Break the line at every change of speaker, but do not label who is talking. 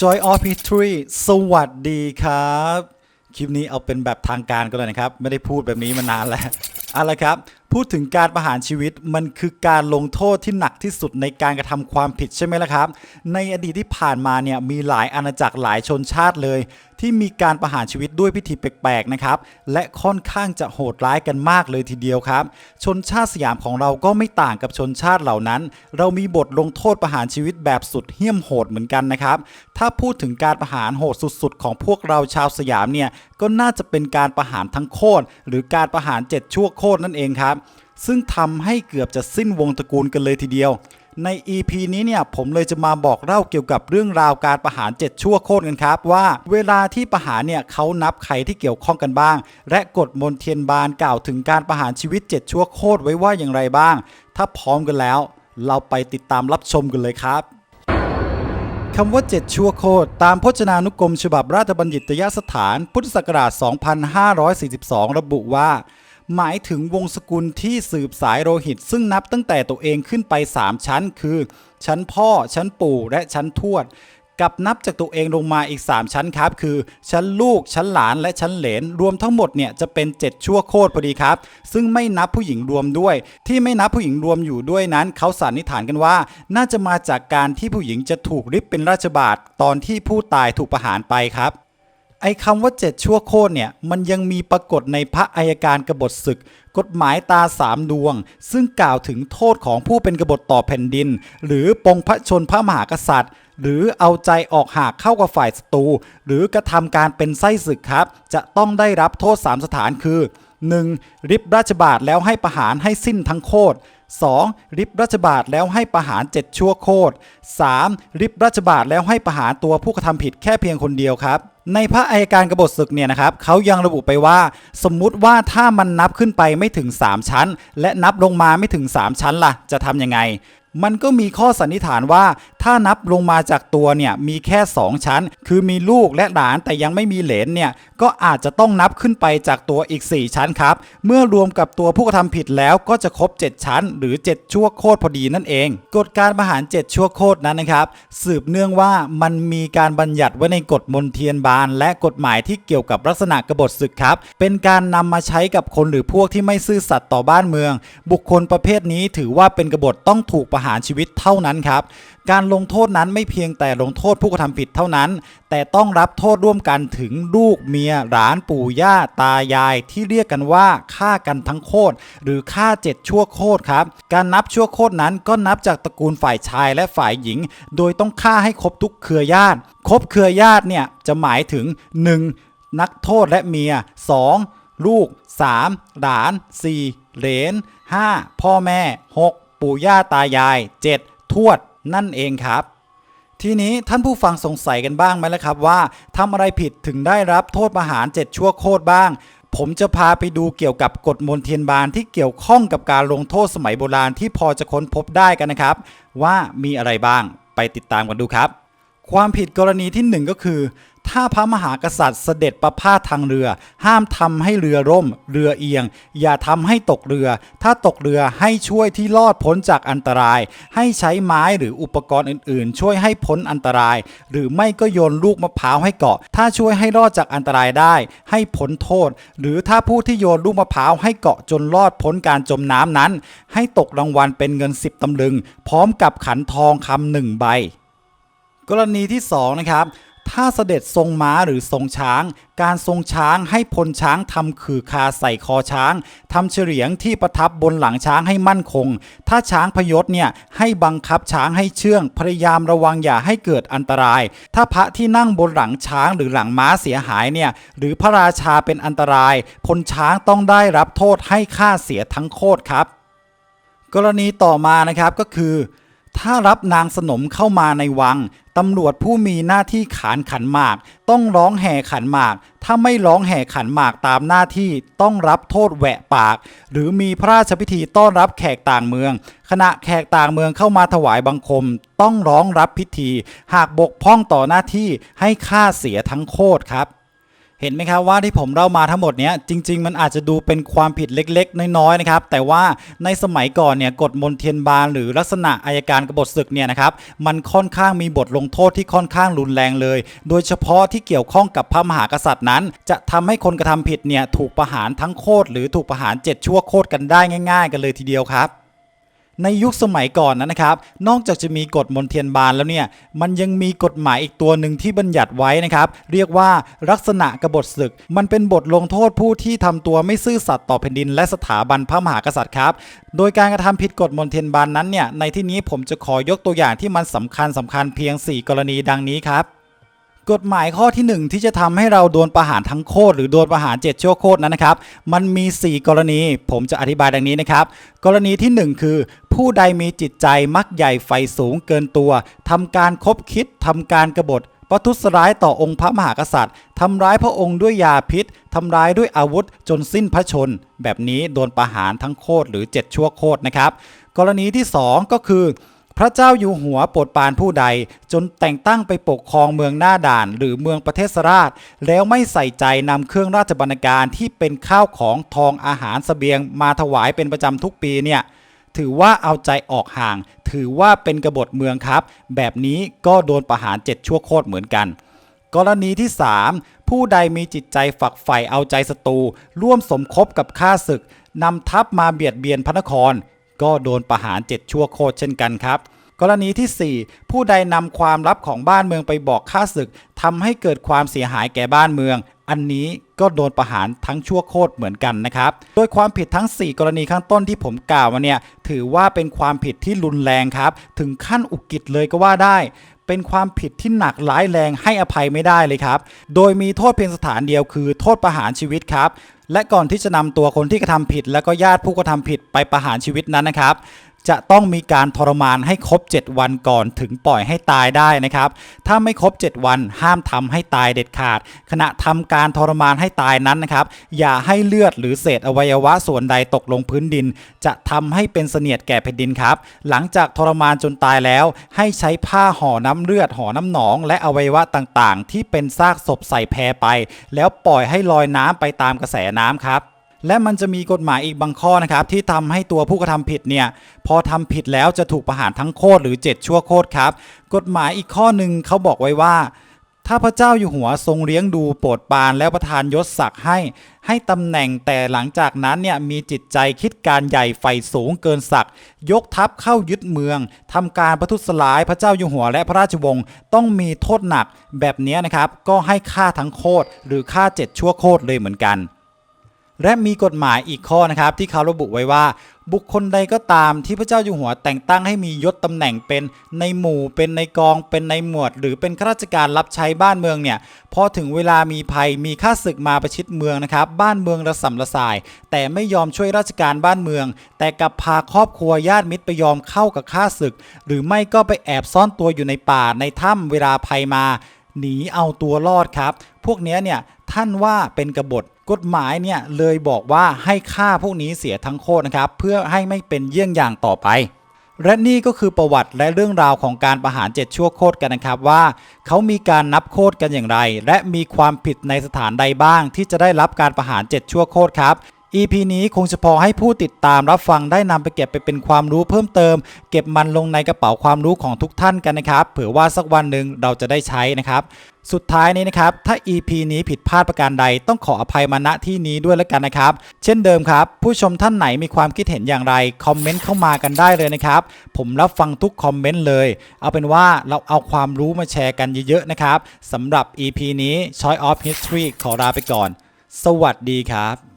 Joy of History สวัสดีครับ คลิปนี้เอาเป็นแบบทางการก็เลยนะครับ ไม่ได้พูดแบบนี้มานานแล้วเอาละครับ พูดถึงการประหารชีวิตมันคือการลงโทษที่หนักที่สุดในการกระทำความผิดใช่ไหมล่ะครับ ในอดีตที่ผ่านมาเนี่ยมีหลายอาณาจักรหลายชนชาติเลย ที่มีการประหารชีวิตด้วยพิธีแปลกๆนะครับและค่อนข้างจะโหดร้ายกันมากเลยทีเดียวครับ ชนชาติสยามของเราก็ไม่ต่างกับชนชาติเหล่านั้น เรามีบทลงโทษประหารชีวิตแบบสุดเหี้ยมโหดเหมือนกันนะครับถ้าพูดถึงการประหารโหดสุดๆ ของพวกเราชาวสยามเนี่ยก็น่าจะเป็นการประหารทั้งโคตรหรือการประหารเจ็ดชั่วโคตรนั่นเองครับ ซึ่งทำให้เกือบจะสิ้นวงตระกูลกันเลยทีเดียว ใน EP นี้เนี่ยผมเลยจะมาบอกเล่าเกี่ยวกับเรื่องราวการประหาร 7 ชั่วโคตรกันครับ ว่าเวลาที่ประหารเนี่ยเขานับใครที่เกี่ยวข้องกันบ้าง และกฎมนเทียนบานกล่าวถึงการประหารชีวิต 7 ชั่วโคตรไว้ว่าอย่างไรบ้าง ถ้าพร้อมกันแล้ว เราไปติดตามรับชมกันเลยครับคำว่า 7 ชั่วโคตรตามพจนานุกรมฉบับราชบัณฑิตยสถาน พุทธศักราช 2542 ระบุว่า หมายถึงวงศกุลที่สืบสายโลหิต ซึ่งนับตั้งแต่ตัวเองขึ้นไป 3 ชั้น คือ ชั้นพ่อ ชั้นปู่และชั้นทวด กับนับจากตัวเองลงมาอีก 3 ชั้นครับ คือ ชั้นลูก ชั้นหลานและชั้นเหลน รวมทั้งหมดเนี่ยจะเป็น 7 ชั่วโคตรพอดีครับ ซึ่งไม่นับผู้หญิงรวมด้วย ที่ไม่นับผู้หญิงรวมอยู่ด้วยนั้น เขาสันนิษฐานกันว่า น่าจะมาจากการที่ผู้หญิงจะถูกริบเป็นราชบาทตอนที่ผู้ตายถูกประหารไปครับ ไอ้คำว่า7ชั่วโคตรเนี่ยมันยังมีปรากฏในพระอัยการกบฏศึก กฎหมายตาสามดวง ซึ่งกล่าวถึงโทษของผู้เป็นกบฏต่อแผ่นดิน หรือปงพระชนพระมหากษัตริย์ หรือเอาใจออกหากเข้ากับฝ่ายศัตรูหรือกระทำการเป็นไส้ศึกครับ จะต้องได้รับโทษ 3 สถานคือ 1. ริบราชบาทแล้วให้ประหารให้สิ้นทั้งโคตร 2. ริบราชบาทแล้วให้ประหาร7ชั่วโคตร 3. ริบราชบาทแล้วให้ประหารตัวผู้กระทำผิดแค่เพียงคนเดียวครับ ในพระอัยการกบฏศึกเนี่ยนะครับเขายังระบุไปว่า สมมุติว่าถ้ามันนับขึ้นไปไม่ถึง 3 ชั้น และนับลงมาไม่ถึง 3 ชั้นล่ะ จะทำยังไง มันก็มีข้อสันนิษฐานว่า ถ้านับลงมาจากตัวเนี่ยมีแค่ 2 ชั้น คือมีลูกและหลานแต่ยังไม่มีเหลนเนี่ยก็อาจจะต้องนับขึ้นไปจากตัวอีก 4 ชั้นครับ เมื่อรวมกับตัวผู้กระทำผิดแล้วก็จะครบ 7 ชั้น หรือ 7 ชั่วโคตรพอดีนั่นเอง กฎการประหาร 7 ชั่วโคตรนั้นนะครับ สืบเนื่องว่ามันมีการบัญญัติไว้ในกฎมนเทียนบาน และกฎหมายที่เกี่ยวกับลักษณะกบฏศึกครับ เป็นการนำมาใช้กับคนหรือพวกที่ไม่ซื่อสัตย์ต่อบ้านเมือง บุคคลประเภทนี้ถือว่าเป็นกบฏต้องถูกประหารชีวิตเท่านั้นครับ การลงโทษนั้นไม่เพียงแต่ลงโทษผู้กระทำผิดเท่านั้น แต่ต้องรับโทษร่วมกันถึงลูกเมียหลานปู่ย่าตายาย ที่เรียกกันว่าฆ่ากันทั้งโคตรหรือฆ่าเจ็ดชั่วโคตรครับ การนับชั่วโคตรนั้นก็นับจากตระกูลฝ่ายชายและฝ่ายหญิง โดยต้องฆ่าให้ครบทุกเครือญาติ ครบเครือญาติเนี่ยจะหมายถึง 1. นักโทษและเมีย 2. ลูก 3. หลาน 4. เหลน 5. พ่อแม่ 6. ปู่ย่าตายาย 7. ทวด นั่นเองครับ ทีนี้ท่านผู้ฟังสงสัยกันบ้างไหมล่ะครับว่าทำอะไรผิดถึงได้รับโทษประหาร 7 ชั่วโคตรบ้าง ผมจะพาไปดูเกี่ยวกับกฎมนเทียนบานที่เกี่ยวข้องกับการลงโทษสมัยโบราณที่พอจะค้นพบได้กันนะครับ ว่ามีอะไรบ้างไปติดตามกันดูครับ ความผิดกรณีที่หนึ่งก็คือ ถ้าพระมหากษัตริย์เสด็จประพาสทางเรือ ห้ามทำให้เรือร่ม เรือเอียง อย่าทำให้ตกเรือ ถ้าตกเรือให้ช่วยที่รอดพ้นจากอันตราย ให้ใช้ไม้หรืออุปกรณ์อื่นๆ ช่วยให้พ้นอันตราย หรือไม่ก็โยนลูกมะพร้าวให้เกาะ ถ้าช่วยให้รอดจากอันตรายได้ ให้พ้นโทษ หรือถ้าผู้ที่โยนลูกมะพร้าวให้เกาะจนรอดพ้นการจมน้ำนั้น ให้ตกรางวัลเป็นเงิน 10ตำลึง พร้อมกับขันทองคำหนึ่งใบ กรณีที่2นะครับ ถ้าเสด็จทรงม้าหรือทรงช้าง การทรงช้างให้พลช้างทำขื่อคาใส่คอช้างทำเฉลียงที่ประทับบนหลังช้างให้มั่นคง ถ้าช้างพยศเนี่ยให้บังคับช้างให้เชื่องพยายามระวังอย่าให้เกิดอันตราย ถ้าพระที่นั่งบนหลังช้างหรือหลังม้าเสียหายเนี่ยหรือพระราชาเป็นอันตราย พลช้างต้องได้รับโทษให้ค่าเสียทั้งโคตรครับกรณีต่อมานะครับก็คือ ถ้ารับนางสนมเข้ามาในวัง ตำรวจผู้มีหน้าที่ขานขันหมาก ต้องร้องแห่ขันหมาก ถ้าไม่ร้องแห่ขันหมากตามหน้าที่ต้องรับโทษแหวะปาก หรือมีพระราชพิธีต้อนรับแขกต่างเมือง ขณะแขกต่างเมืองเข้ามาถวายบังคม ต้องร้องรับพิธี หากบกพร่องต่อหน้าที่ให้ค่าเสียทั้งโคตรครับ เห็นไหมครับว่าที่ผมเล่ามาทั้งหมดเนี้ยจริง ๆ มันอาจจะดูเป็นความผิดเล็กๆ น้อยๆนะครับแต่ว่าในสมัยก่อนเนี่ยกฎมนเทียนบานหรือลักษณะอายการกบฏศึกเนี่ยนะครับมันค่อนข้างมีบทลงโทษที่ค่อนข้างรุนแรงเลย โดยเฉพาะที่เกี่ยวข้องกับพระมหากษัตริย์นั้น จะทำให้คนกระทำผิดเนี่ยถูกประหารทั้งโคตรหรือถูกประหารเจ็ดชั่วโคตรกันได้ง่าย ๆ กันเลยทีเดียวครับ ในยุคสมัยก่อนนั้นนะครับ นอกจากจะมีกฎมนเทียนบานแล้วเนี่ย มันยังมีกฎหมายอีกตัวหนึ่งที่บัญญัติไว้นะครับ เรียกว่าลักษณะกบฏศึก มันเป็นบทลงโทษผู้ที่ทำตัวไม่ซื่อสัตย์ต่อแผ่นดิน และสถาบันพระมหากษัตริย์ครับ โดยการกระทำผิดกฎมนเทียนบานนั้นเนี่ย ในที่นี้ผมจะขอยกตัวอย่างที่มันสำคัญสำคัญเพียง 4 กรณีดังนี้ครับ กฎหมายข้อที่ 1 ที่จะทำให้เราโดนประหารทั้งโคตรหรือโดนประหาร7ชั่วโคตรนั้นนะครับ มันมี 4 กรณี ผมจะอธิบายดังนี้นะครับ กรณีทีหนึ่1 คือ ผู้ใดมีจิตใจมักใหญ่ไฟสูงเกินตัวทำการคบคิดทำการกรบฏประทุษร้ายต่อองค์พระมหากษัตริย์ ทำร้ายพระองค์ด้วยยาพิษ ทำร้ายด้วยอาวุธจนสิ้นพระชน แบบนี้โดนประหารทั้งโคตรหรือ 7 ชั่วโคตรนะครับ กรณีที่ 2 ก็คือ พระเจ้าอยู่หัวโปรดปรานผู้ใด จนแต่งตั้งไปปกครองเมืองหน้าด่าน หรือเมืองประเทศราช แล้วไม่ใส่ใจนำเครื่องราชบรรณาการที่เป็นข้าวของทองอาหารสเสบียงมาถวายเป็นประจำทุกปีเนี่ยถือว่าเอาใจออกห่าง ถือว่าเป็นกบฏเมืองครับ แบบนี้ก็โดนประหารเจ็ดชั่วโคตรเหมือนกัน กรณีที่ 3 ผู้ใดมีจิตใจฝักใฝ่เอาใจศัตรูร่วมสมคบกับข้าศึกนำทัพมาเบียดเบียนพระนคร ก็โดนประหารเจ็ดชั่วโคตรเช่นกันครับ กรณีที่ 4 ผู้ใดนำความลับของบ้านเมืองไปบอกข้าศึกทำให้เกิดความเสียหายแก่บ้านเมือง อันนี้ก็โดนประหารทั้งชั่วโคตรเหมือนกันนะครับ โดยความผิดทั้ง 4 กรณีข้างต้นที่ผมกล่าวมาเนี่ยถือว่าเป็นความผิดที่รุนแรงครับ ถึงขั้นอุกิจเลยก็ว่าได้ เป็นความผิดที่หนักร้ายแรงให้อภัยไม่ได้เลยครับ โดยมีโทษเพียงสถานเดียวคือโทษประหารชีวิตครับ และก่อนที่จะนำตัวคนที่กระทำผิด และก็ญาติผู้กระทำผิดไปประหารชีวิตนั้นนะครับ จะต้องมีการทรมานให้ครบ 7 วันก่อนถึงปล่อยให้ตายได้นะครับ ถ้าไม่ครบ 7 วันห้ามทำให้ตายเด็ดขาด ขณะทำการทรมานให้ตายนั้นนะครับ อย่าให้เลือดหรือเศษอวัยวะส่วนใดตกลงพื้นดิน จะทำให้เป็นเสนียดแก่แผ่นดินครับ หลังจากทรมานจนตายแล้ว ให้ใช้ผ้าห่อน้ำเลือดห่อน้ำหนอง และอวัยวะต่างๆ ที่เป็นซากศพใส่แพไป แล้วปล่อยให้ลอยน้ำไปตามกระแสน้ำครับ และมันจะมีกฎหมายอีกบางข้อนะครับที่ทำให้ตัวผู้กระทำผิดเนี่ยพอทำผิดแล้วจะถูกประหารทั้งโคตรหรือ 7 ชั่วโคตรครับ กฎหมายอีกข้อหนึ่งเขาบอกไว้ว่า ถ้าพระเจ้าอยู่หัวทรงเลี้ยงดูโปรดปรานแล้วประทานยศศักดิ์ให้ ให้ตำแหน่งแต่หลังจากนั้นเนี่ยมีจิตใจคิดการใหญ่ไฟสูงเกินศักดิ์ยกทัพเข้ายึดเมืองทำการประทุษร้ายพระเจ้าอยู่หัวและพระราชวงศ์ต้องมีโทษหนักแบบนี้นะครับก็ให้ฆ่าทั้งโคตรหรือฆ่าเจ็ดชั่วโคตรเลยเหมือนกัน และมีกฎหมายอีกข้อนะครับ ที่เขาระบุไว้ว่า บุคคลใดก็ตามที่พระเจ้าอยู่หัวแต่งตั้งให้มียศตำแหน่งเป็นในหมู่ เป็นในกอง เป็นในหมวด หรือเป็นข้าราชการรับใช้บ้านเมืองเนี่ยพอถึงเวลามีภัยมีข้าศึกมาประชิดเมืองนะครับ บ้านเมืองระสำระสาย แต่ไม่ยอมช่วยราชการบ้านเมือง แต่กลับพาครอบครัวญาติมิตรไปยอมเข้ากับข้าศึก หรือไม่ก็ไปแอบซ่อนตัวอยู่ในป่าในถ้ำเวลาภัยมา หนีเอาตัวรอดครับ พวกนี้เนี่ยท่านว่าเป็นกบฏกฎหมายเนี่ยเลยบอกว่าให้ฆ่าพวกนี้เสียทั้งโคตรนะครับ เพื่อให้ไม่เป็นเยี่ยงอย่างต่อไป และนี่ก็คือประวัติและเรื่องราวของการประหาร7ชั่วโคตรกันนะครับว่าเขามีการนับโคตรกันอย่างไร และมีความผิดในสถานใดบ้างที่จะได้รับการประหาร7ชั่วโคตรครับ EP นี้คงจะพอให้ผู้ติดตามรับฟังได้นำไปเก็บไปเป็นความรู้เพิ่มเติม เก็บมันลงในกระเป๋าความรู้ของทุกท่านกันนะครับ เผื่อว่าสักวันหนึ่งเราจะได้ใช้นะครับสุดท้ายนี้นะครับ ถ้า EP นี้ผิดพลาดประการใดต้องขออภัยมาณที่นี้ด้วยแล้วกันนะครับ เช่นเดิมครับ ผู้ชมท่านไหนมีความคิดเห็นอย่างไร คอมเมนต์เข้ามากันได้เลยนะครับ ผมรับฟังทุกคอมเมนต์เลย เอาเป็นว่าเราเอาความรู้มาแชร์กันเยอะๆนะครับสำหรับ EP นี้ Choice of History ขอลาไปก่อน สวัสดีครับ